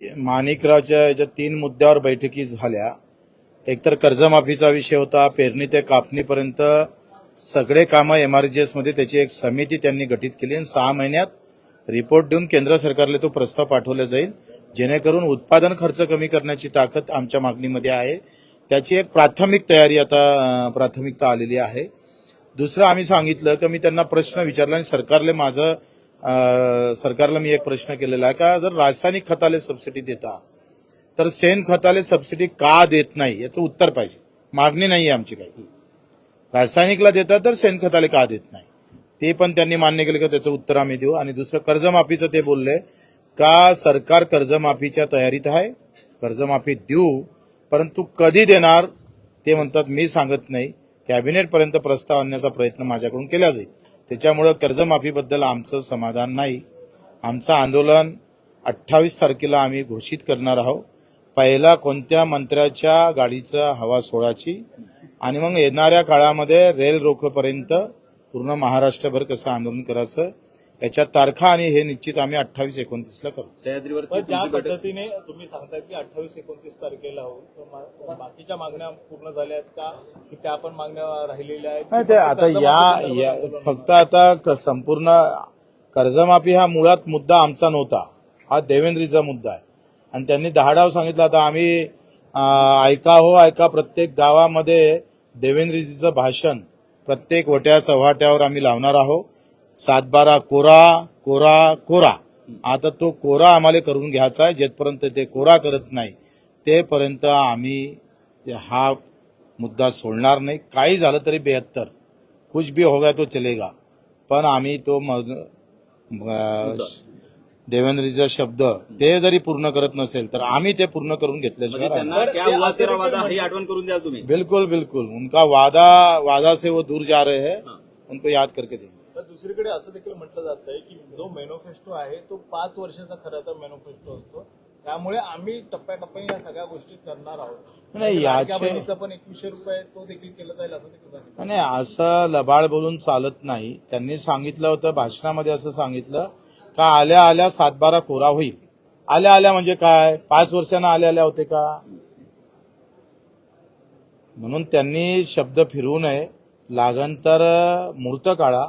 माणिकरावच्या याच्या तीन मुद्द्यावर बैठकी झाल्या. एकतर कर्जमाफीचा विषय होता पेरणी ते कापणीपर्यंत सगळे कामं एमआरजीएसमध्ये त्याची एक समिती त्यांनी गठीत केली आणि सहा महिन्यात रिपोर्ट देऊन केंद्र सरकारला तो प्रस्ताव पाठवला जाईल. जेणेकरून उत्पादन खर्च कमी करण्याची ताकद आमच्या मागणीमध्ये आहे. त्याची एक प्राथमिक तयारी आता प्राथमिकता आलेली आहे. दुसरं आम्ही सांगितलं की मी त्यांना प्रश्न विचारला आणि सरकारले माझं सरकारला मी एक प्रश्न केलेला आहे का जर रासायनिक खताले सबसिडी देता तर शेण खताले सबसिडी का देत नाही याचं उत्तर पाहिजे. मागणी नाही आहे आमची काही. रासायनिकला देतात तर शेणखताले का देत नाही? ते पण त्यांनी मान्य केलं का त्याचं उत्तर आम्ही देऊ. आणि दुसरं कर्जमाफीचं ते बोलले का सरकार कर्जमाफीच्या तयारीत आहे? कर्जमाफी देऊ परंतु कधी देणार? ते म्हणतात मी सांगत नाही. कॅबिनेटपर्यंत प्रस्ताव आणण्याचा प्रयत्न माझ्याकडून केला जाईल. त्याच्यामुळं कर्जमाफीबद्दल आमचं समाधान नाही. आमचं आंदोलन अठ्ठावीस तारखेला आम्ही घोषित करणार आहोत. पहिला कोणत्या मंत्र्याच्या गाडीचा हवा सोडायची? आणि मग येणाऱ्या काळामध्ये रेल रोखपर्यंत पूर्ण महाराष्ट्रभर कसं आंदोलन करायचं? याच्या तारखा आणि हे निश्चित आम्ही अठ्ठावीस एकोणतीसला करू. सह्याद्रीवरती पण ज्या पद्धतीने तुम्ही सांगताय की अठ्ठावीस एकोणतीस तारखेला हो तर बाकीच्या मागण्या पूर्ण झाल्या आहेत का? की त्या पण मागण्या राहिलेल्या आहेत? नाही ते आता या या फक्त आता संपूर्ण कर्जमाफी हा मुळात मुद्दा आमचा नव्हता. हा देवेंद्रीचा मुद्दा आहे. आणि त्यांनी दहा डाव सांगितलं आता आम्ही ऐका हो ऐका प्रत्येक गावामध्ये देवेंद्रजीचं भाषण प्रत्येक वट्या चव्हाट्यावर आम्ही लावणार आहोत. सातबारा कोरा कोरा कोरा. आता तो कोरा आम्हाला करून घ्यायचा आहे. जेथपर्यंत ते कोरा करत नाही तेपर्यंत आम्ही हा मुद्दा सोडणार नाही. काही झालं तरी बेहत्तर. कुछ भी होगा तो चलेगा. पण आम्ही तो देवेंद्रजीचा शब्द ते जरी पूर्ण करत नसेल तर आम्ही ते पूर्ण करून म्हणजे घेतल्याशिवाय म्हणतात- ही आठवण करून द्याल तुम्ही. बिल्कुल बिल्कुल. उनका वादा वादा से वो दूर जा रहे हैं. उनको याद करके देंगे. दुसरीकडे असं देखील म्हटलं जात आहे की जो मॅनिफेस्टो आहे तो पाच वर्षाचा खरं तर मॅनिफेस्टो असतो. त्यामुळे आम्ही टप्प्याटप्प्याने या सगळ्या गोष्टी करणार आहोत. नाही, याचे- पण एकवीसशे रुपये तो देखील केला जाईल असं देखील सांगितलं नाही असं लबाड बोलून चालत नाही. त्यांनी सांगितलं होतं भाषणामध्ये असं सांगितलं का आल्या आल्या सातबारा कोरा होईल. आल्या आल्या म्हणजे काय? पाच वर्षांना आल्या आल्या होते का? म्हणून त्यांनी शब्द फिरवू नये. लागन तर मूर्त काळा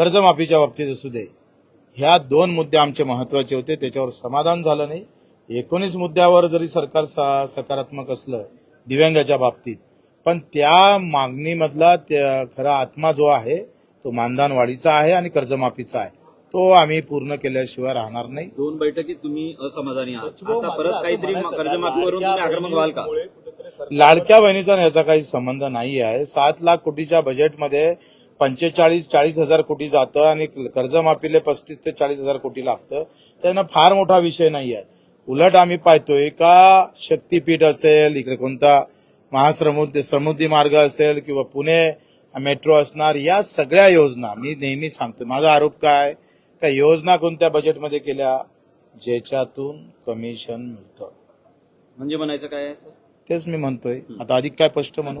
कर्जमाफीच्या बाबतीत असू दे. ह्या दोन मुद्दे आमचे महत्त्वाचे होते. त्याच्यावर समाधान झालं नाही. एकोणीस मुद्द्यावर जरी सरकार सा- सकारात्मक असलं दिव्यांगाच्या बाबतीत पण त्या मागणीमधला त्या खरा आत्मा जो आहे तो मानधन वाढीचा आहे आणि कर्जमाफीचा आहे. तो आम्ही पूर्ण केल्याशिवाय राहणार नाही. दोन बैठकीत तुम्ही असमाधानी आहात. आता परत काहीतरी कर्जमाफीवरून तुम्ही आक्रमक व्हाल का? लाडक्या बहिणीचा आणि याचा काही संबंध नाही आहे. सात लाख कोटीच्या बजेटमध्ये पंचेचाळीस चाळीस हजार कोटी जातं आणि कर्जमाफीले पस्तीस ते चाळीस हजार कोटी लागतं. त्यांना फार मोठा विषय नाही आहे. उलट आम्ही पाहतोय का शक्तीपीठ असेल इकडे कोणता महासमुद्र समुद्री मार्ग असेल किंवा पुणे मेट्रो असणार या सगळ्या योजना मी नेहमी सांगतो माझा आरोप काय? का योजना कोणत्या बजेटमध्ये केल्या? ज्याच्यातून कमिशन मिळतं. म्हणजे म्हणायचं काय तेच मी म्हणतोय. आता अधिक काय स्पष्ट म्हणू.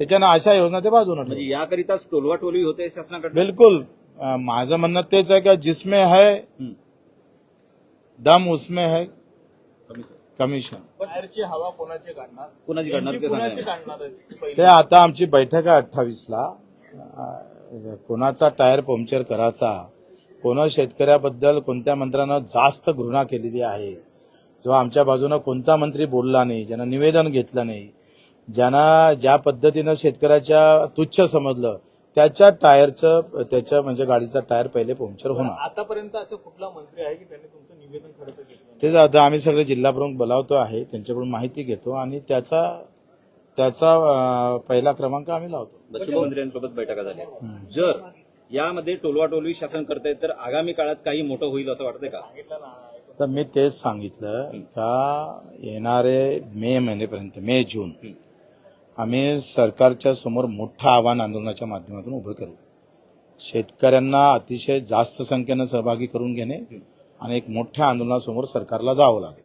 त्याच्यानं अशा योजना ते बाजूने. म्हणजे याकरिताच टोलवा टोलवी होते शासनाकडे बिल्कुल. अ, माझं म्हणणं तेच आहे का जिसमें है दम उसमें है कमिशन. बाहेरची हवा कोणाची काढणार? कोणाची काढणार नेमकी ते कोणाची सांगा. काढणार आहे? ती पहिली. ते आता आमची बैठक आहे अठ्ठावीसला. कोणाचा टायर पंक्चर करायचा? कोणा शेतकऱ्याबद्दल कोणत्या मंत्र्यानं जास्त घृणा केलेली आहे? किंवा आमच्या बाजूनं कोणता मंत्री बोलला नाही ज्यांना निवेदन घेतलं नाही ज्यांना ज्या पद्धतीनं शेतकऱ्याच्या तुच्छ समजलं त्याच्या टायरचं त्याच्या म्हणजे गाडीचा टायर पहिले पंक्चर होणार. आतापर्यंत असं कुठला मंत्री आहे की त्यांनी तुमचं निवेदन खरं तर आता आम्ही सगळे जिल्हा प्रमुख बोलावतो आहे त्यांच्याकडून माहिती घेतो आणि त्याचा त्याचा पहिला क्रमांक आम्ही लावतो. मुख्यमंत्र्यांसोबत बैठका झाल्या. जर यामध्ये टोलवाटोलवी शासन करताय तर आगामी काळात काही मोठं होईल असं वाटतंय का? तर मी तेच सांगितलं का येणारे मे महिन्यापर्यंत मे जून आम्ही सरकारच्या समोर मोठं आव्हान आंदोलनाच्या माध्यमातून उभं करू. शेतकऱ्यांना अतिशय जास्त संख्येनं सहभागी करून घेणे आणि एक मोठ्या आंदोलनासमोर सरकारला जावं लागेल.